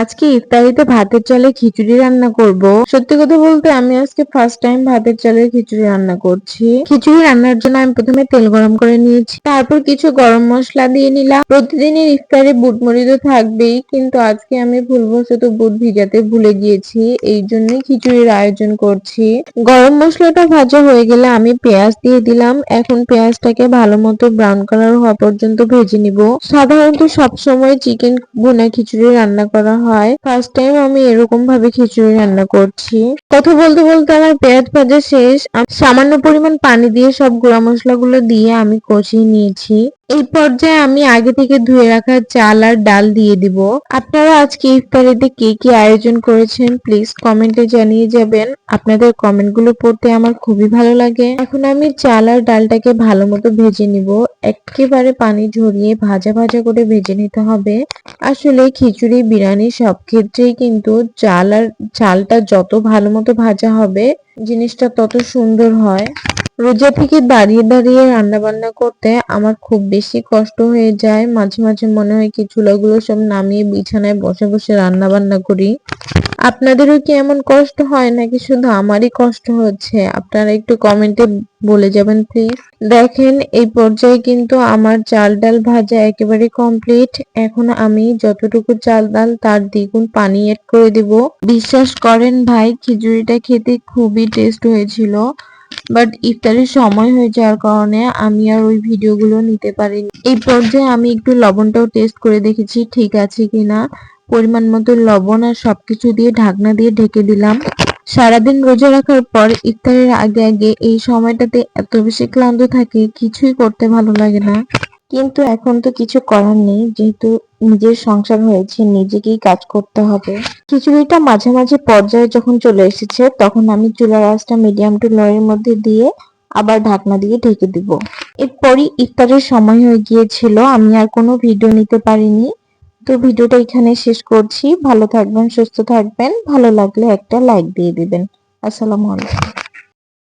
আজকে ইফতারিতে ভাতের চালে খিচুড়ি রান্না করব। সত্যি কথা বলতে আমি আজকে ফার্স্ট টাইম ভাতের চালের খিচুড়ি রান্না করছি। খিচুড়ি রান্নার জন্য আমি প্রথমে তেল গরম করে নিয়েছি, তারপর কিছু গরম মশলা দিয়ে নিলাম। প্রতিদিনের ইফতারে বুট মরিচ তো থাকবেই, কিন্তু আজকে আমি ভুলবশত বুট ভিজাতে ভুলে গিয়েছি, এই জন্যই খিচুড়ির আয়োজন করছি। গরম মশলাটা ভাজা হয়ে গেলে আমি পেঁয়াজ দিয়ে দিলাম। এখন পেঁয়াজটাকে ভালো মতো ব্রাউন কালার হওয়া পর্যন্ত ভেজে নিব। সাধারণত সবসময় চিকেন ভুনা খিচুড়ি রান্না করা হয়। ফার্স্ট টাইম আমি এরকম ভাবে খিচুড়ি রান্না করছি। কথা বলতে বলতে আমার পেঁয়াজ ভাজা শেষ। সামান্য পরিমাণ পানি দিয়ে সব গুঁড়া মশলাগুলো দিয়ে আমি কষিয়ে নিয়েছি। এই পর্যায়ে আমি আগে থেকে ধুয়ে রাখা চাল আর ডাল দিয়ে দিব। আপনারা আজকে ইফতারিতে কে কি আয়োজন করেছেন প্লিজ কমেন্টে জানিয়ে যাবেন। আপনাদের কমেন্টগুলো পড়তে আমার খুবই ভালো লাগে। এখন আমি চাল আর ডালটাকে ভালো মতো ভেজে নিব। একেবারে পানি ঝরিয়ে ভাজা ভাজা করে ভেজে নিতে হবে। আসলে খিচুড়ি, বিরিয়ানি সব ক্ষেত্রেই কিন্তু চাল আর চালটা যত ভালো মতো ভাজা হবে, জিনিসটা তত সুন্দর হয়। রোজা থেকে দাঁড়িয়ে দাঁড়িয়ে রান্না বান্না করতে আমার খুব বেশি কষ্ট হয়ে যায়। মাঝে মাঝে মনে হয় কি চুলাগুলো সব নামিয়ে বিছানায় বসে বসে রান্না বান্না করি। আপনাদেরও কি এমন কষ্ট হয় নাকি শুধু আমারই কষ্ট হচ্ছে? আপনারা একটু কমেন্টে বলে যাবেন প্লিজ দেখেন, এই পর্যায়ে কিন্তু আমার চাল ডাল ভাজা একেবারে কমপ্লিট এখন আমি যতটুকু চাল ডাল তার দ্বিগুণ পানি এড করে দিব। বিশ্বাস করেন ভাই, খিচুড়িটা খেতে খুবই টেস্ট হয়েছিল। বাট ইফতারের সময় হয়ে যাওয়ার কারণে আমি আর ওই ভিডিওগুলো নিতে পারিনি। এই পর্যায়ে আমি একটু লবণটাও টেস্ট করে দেখেছি, ঠিক আছে কিনা। পরিমাণ মতো লবণ আর সবকিছু দিয়ে ঢাকনা দিয়ে ঢেকে দিলাম। সারাদিন রোজা রাখার পর ইফতারের আগে আগে এই সময়টাতে এত বেশি ক্লান্ত থাকে, কিছুই করতে ভালো লাগে না। কিন্তু এখন তো কিছু করার নেই, যেহেতু নিজের সংসার হয়েছে, নিজেকেই কাজ করতে হবে। খিচুড়িটা মাঝে মাঝে পর্যায়ে যখন চলে এসেছে, তখন আমি চুলার আঁচটা মিডিয়াম টু লো এর মধ্যে দিয়ে আবার ঢাকনা দিয়ে ঢেকে দিব। এরপরই ইফতারের সময় হয়ে গিয়েছিল, আমি আর কোনো ভিডিও নিতে পারিনি। তো ভিডিওটা এখানে শেষ করছি। ভালো থাকবেন, সুস্থ থাকবেন। ভালো লাগলে একটা লাইক দিয়ে দিবেন। আসসালামু আলাইকুম।